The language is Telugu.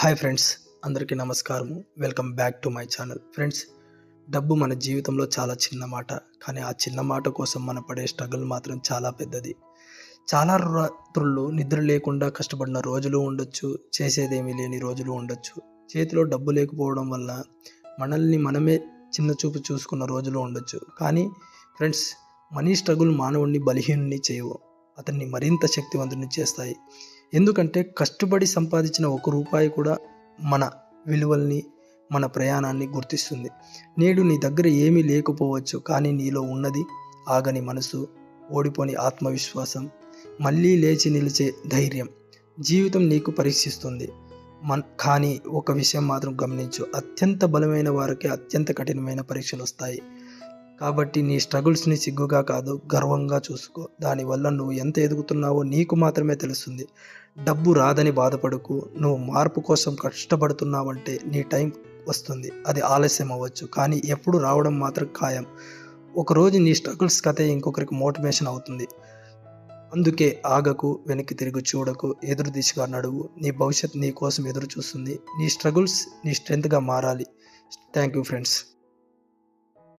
హాయ్ ఫ్రెండ్స్ అందరికీ నమస్కారము. Welcome back to my channel friends డబ్బు మన జీవితంలో చాలా చిన్న మాట కానీ ఆ చిన్న మాట కోసం మన పడే స్ట్రగుల్ మాత్రం చాలా పెద్దది. చాలా రాత్రుల్లో నిద్ర లేకుండా కష్టపడిన రోజులు ఉండొచ్చు చేసేదేమీ లేని రోజులు ఉండొచ్చు. చేతిలో డబ్బు లేకపోవడం వల్ల మనల్ని మనమే చిన్న చూపు చూసుకున్న రోజులు ఉండొచ్చు. కానీ ఫ్రెండ్స్ మనీ స్ట్రగుల్ మానవుడిని బలహీనుని చేయవు. అతన్ని మరింత శక్తివంతుని చేస్తాయి. ఎందుకంటే కష్టపడి సంపాదించిన ఒక రూపాయి కూడా మన విలువల్ని మన ప్రయాణాన్ని గుర్తిస్తుంది. నేడు నీ దగ్గర ఏమీ లేకపోవచ్చు కానీ నీలో ఉన్నది ఆగని మనసు ఓడిపోని ఆత్మవిశ్వాసం మళ్ళీ లేచి నిలిచే ధైర్యం జీవితం నీకు పరీక్షిస్తుంది. మన్ కానీ ఒక విషయం మాత్రం గమనించు. అత్యంత బలమైన వారికి అత్యంత కఠినమైన పరీక్షలు వస్తాయి. కాబట్టి నీ స్ట్రగుల్స్ని సిగ్గుగా కాదు గర్వంగా చూసుకో. దానివల్ల నువ్వు ఎంత ఎదుగుతున్నావో నీకు మాత్రమే తెలుస్తుంది. డబ్బు రాదని బాధపడకు. నువ్వు మార్పు కోసం కష్టపడుతున్నావంటే నీ టైం వస్తుంది. అది ఆలస్యం అవ్వచ్చు. కానీ ఎప్పుడు రావడం మాత్రం ఖాయం. ఒకరోజు నీ స్ట్రగుల్స్ కథ ఇంకొకరికి మోటివేషన్ అవుతుంది. అందుకే ఆగకు వెనక్కి తిరిగి చూడకు ఎదురు దిశగా నడువు. నీ భవిష్యత్ నీ కోసం ఎదురు చూస్తుంది నీ స్ట్రగుల్స్ నీ స్ట్రెంత్గా మారాలి. Thank you friends.